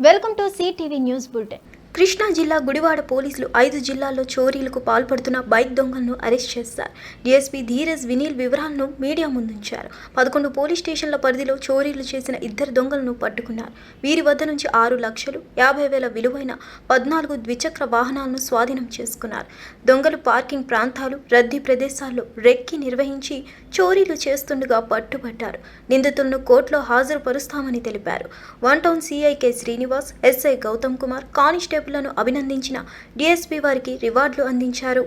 welcome to CTV news bulletin Krishna జిల్లా గుడివాడ పోలీసులు ఐదు జిల్లాల్లో చోరీలకు పాల్పడుతున్న బైక్ దొంగలను అరెస్ట్ చేశారు. డీఎస్పీ ధీరజ్ వినీల్ వివరాలను మీడియా ముందుంచారు. పదకొండు పోలీస్ స్టేషన్ల పరిధిలో చోరీలు చేసిన ఇద్దరు దొంగలను పట్టుకున్నారు. వీరి వద్ద నుంచి ఆరు లక్షలు యాభై వేల విలువైన పద్నాలుగు ద్విచక్ర వాహనాలను స్వాధీనం చేసుకున్నారు. దొంగలు పార్కింగ్ ప్రాంతాలు రద్దీ ప్రదేశాల్లో రెక్కి నిర్వహించి చోరీలు చేస్తుండగా పట్టుబట్టారు. నిందితులను కోర్టులో హాజరుపరుస్తామని తెలిపారు. One town CI K Srinivas SI Gautam Kumar కానిస్టేబుళ్ళను అభినందించిన డిఎస్పీ వారికి రివార్డులు అందించారు.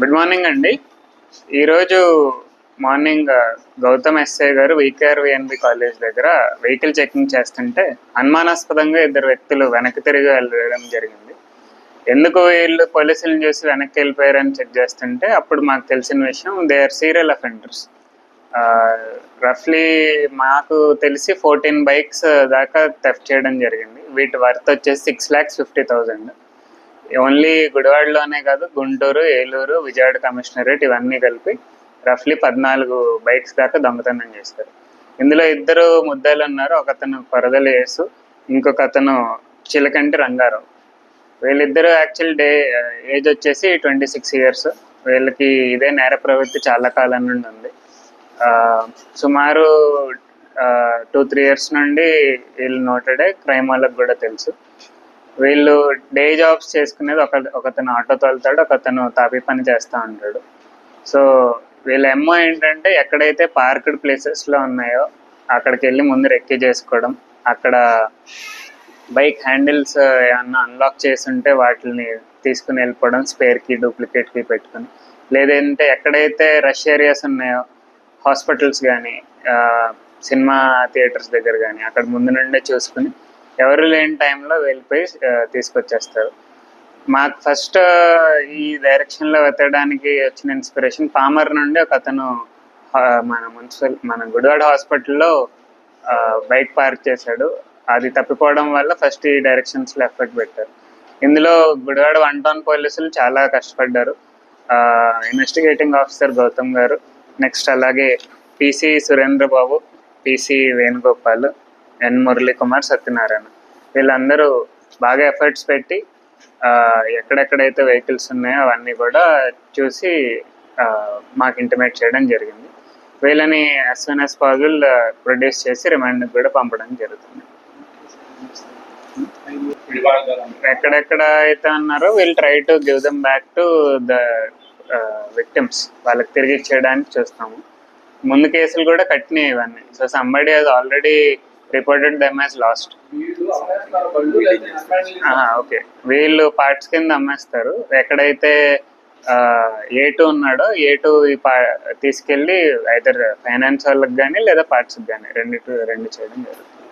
గుడ్ మార్నింగ్ అండి. ఈరోజు మార్నింగ్ గౌతమ్ ఎస్ఐ గారు వికేఆర్విఎన్బి కాలేజ్ దగ్గర వెహికల్ చెకింగ్ చేస్తుంటే అనుమానాస్పదంగా ఇద్దరు వ్యక్తులు వెనక్కి తిరిగి వెళ్ళడం జరిగింది. ఎందుకు వీళ్ళు పోలీసులను చూసి వెనక్కి వెళ్ళిపోయారని చెక్ చేస్తుంటే అప్పుడు మాకు తెలిసిన విషయం దే ఆర్ సీరియల్ అఫెండర్స్ రఫ్లీ మాకు తెలిసి ఫోర్టీన్ బైక్స్ దాకా థెఫ్ట్ చేయడం జరిగింది. వీటి వర్త్ వచ్చేసి six lakhs fifty thousand only గుడివాడలోనే కాదు గుంటూరు ఏలూరు విజయవాడ కమిషనరేట్ ఇవన్నీ కలిపి రఫ్లీ పద్నాలుగు బైక్స్ దాకా దొంగతనం చేస్తారు. ఇందులో ఇద్దరు ముద్దాయిలు ఉన్నారు ఒకతను పరదలు కొరదల యేసు ఇంకొక అతను చిలకంటి రంగారావు. వీళ్ళిద్దరు యాక్చువల్ డే ఏజ్ వచ్చేసి ట్వంటీ సిక్స్ ఇయర్స్ వీళ్ళకి ఇదే నేర ప్రవృత్తి చాలా కాలం నుండి ఉంది. సుమారు టూ త్రీ ఇయర్స్ నుండి వీళ్ళు నోటెడే క్రైమ్ వాళ్ళకి కూడా తెలుసు. వీళ్ళు డే జాబ్స్ చేసుకునేది ఒక ఒకతను ఆటో తోలుతాడు ఒకతను తాపీ పని చేస్తూ ఉంటాడు. సో వీళ్ళ ఎమ్మో ఏంటంటే ఎక్కడైతే పార్క్డ్ ప్లేసెస్లో ఉన్నాయో అక్కడికి వెళ్ళి ముందు రెక్కి చేసుకోవడం అక్కడ బైక్ హ్యాండిల్స్ ఏమన్నా అన్లాక్ చేసి ఉంటే వాటిని తీసుకుని వెళ్ళిపోవడం స్పేర్కి డూప్లికేట్కి పెట్టుకుని. లేదంటే ఎక్కడైతే రష్ ఏరియాస్ ఉన్నాయో హాస్పిటల్స్ కానీ సినిమా థియేటర్స్ దగ్గర కానీ అక్కడ ముందు నుండే చూసుకుని ఎవరు లేని టైంలో వెళ్ళిపోయి తీసుకొచ్చేస్తారు. మాకు ఫస్ట్ ఈ డైరెక్షన్లో వెతడానికి వచ్చిన ఇన్స్పిరేషన్ పామర్ నుండి ఒక అతను మన మున్సిపల్ మన గుడివాడ హాస్పిటల్లో బైక్ పార్క్ చేశాడు. అది తప్పిపోవడం వల్ల ఫస్ట్ ఈ డైరెక్షన్స్లో ఎఫర్ట్ పెట్టారు. ఇందులో గుడివాడ వన్ టౌన్ పోలీసులు చాలా కష్టపడ్డారు. ఇన్వెస్టిగేటింగ్ ఆఫీసర్ గౌతమ్ గారు నెక్స్ట్ అలాగే PC Surendra Babu PC Venugopal N Murali Kumar Satyanarayana. వీళ్ళందరూ బాగా ఎఫర్ట్స్ పెట్టి ఎక్కడెక్కడైతే వెహికల్స్ ఉన్నాయో అవన్నీ కూడా చూసి మాకు ఇంటిమేట్ చేయడం జరిగింది. వీళ్ళని as soon as possible produce చేసి రిమాండ్ కూడా పంపడం జరుగుతుంది. ఎక్కడెక్కడ అయితే అన్నారో వీళ్ళు try to give them back to the victims వాళ్ళకి తిరిగి ఇచ్చేయడానికి చూస్తాము. ముందు కేసులు కూడా కట్టినాయి ఇవన్నీ. So somebody has already reported them as lost okay వీళ్ళు పార్ట్స్ కింద అమ్మేస్తారు. ఎక్కడైతే ఏ టూ ఉన్నాడో ఏ టూ ఈ పా తీసుకెళ్ళి ఐదర్ ఫైనాన్స్ వాళ్ళకి కానీ లేదా పార్ట్స్కి కానీ రెండు రెండు చేయడం జరుగుతుంది.